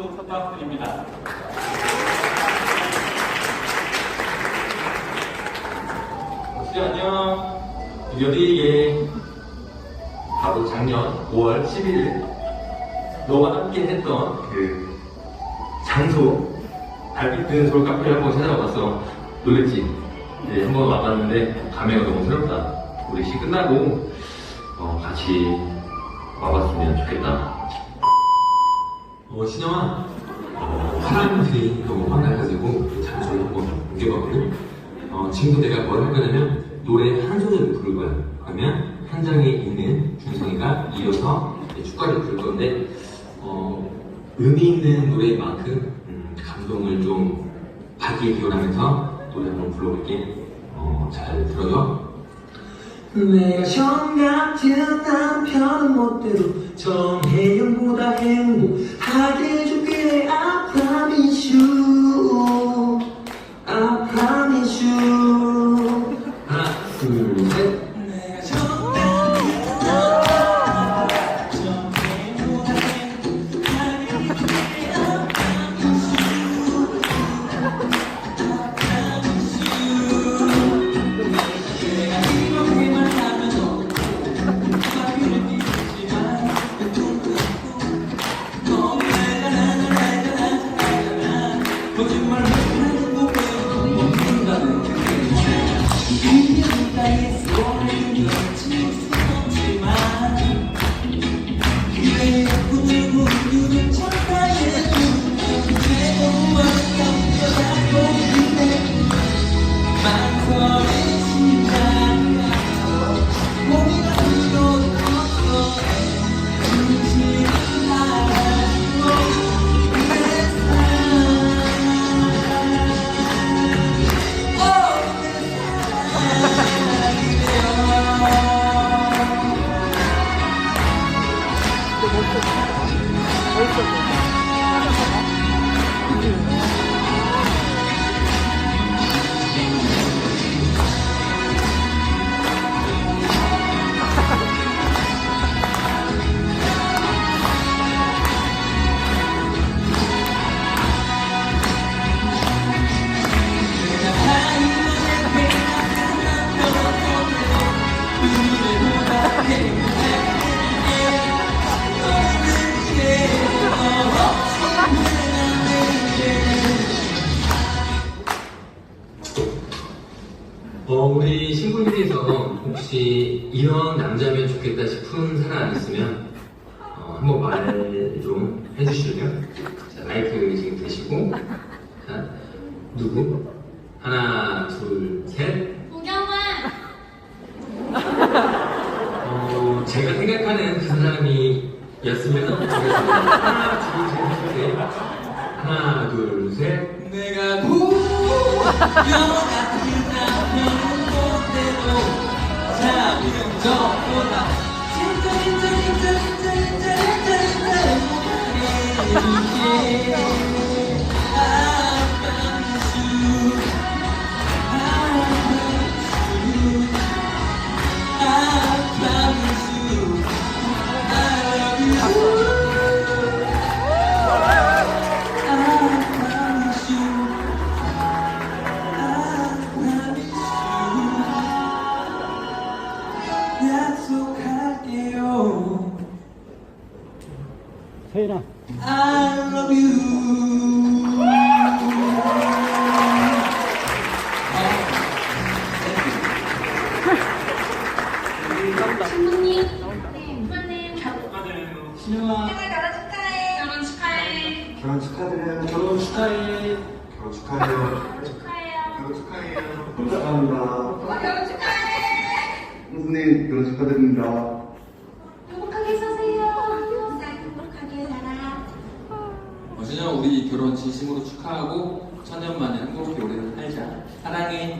박수 부탁드립니다. 네, 안녕. 여기에 바로 작년 5월 11일 너와 함께 했던 그 장소 달빛 뜨는 서울 카페를 한번 찾아와봤어. 놀랬지? 네, 한번 와봤는데 감회가 너무 새롭다. 우리 시 끝나고 어, 같이 와봤으면 좋겠다. 어, 신영아, 어, 사람들이 너무 화나가지고 장소를 한번 옮겨봤거든. 어, 지금도 내가 뭘 할 거냐면 노래 한 소절을 부를 거야. 그러면 현장에 있는 준성이가 이어서 축가를 부를 건데 어, 의미 있는 노래인 만큼 음, 감동을 좀 받기 기원하면서 노래 한번 불러볼게. 어, 잘 들어요. 내가 정 같은 남편은 멋대로 정혜영보다 행복하게 해줄게. promise But it's already too 어, 우리 신부님께서 혹시 이런 남자면 좋겠다 싶은 사람 있으면 어, 한번 말 좀 해주시면. 자, 마이크 지금 대시고. 자, 누구? 하나, 둘, 셋 우경아! 어, 제가 생각하는 그 사람이 였으면 좋겠습니다. 하나, 둘, 셋 하나, 둘, 셋. 내가 구영같은 남편은 못해도 자비는 저보다 진짜 진짜 진짜 진짜 진짜 진짜 진짜 해줄게 세인아. I love you 신부님, 네, 부모님, 신영아 결혼 축하해. 결혼 축하해. 결혼 축하드려요. 결혼 축하해 결혼 축하해요. 축하해요. 결혼 축하해요. 축하합니다. 오빠 결혼 축하해. 선생님 결혼 축하드립니다. 행복하게 사세요. 항상 행복하게 살아. 어, 준영아 우리 결혼 진심으로 축하하고 천년 만에 행복하게 오래 살자. 사랑해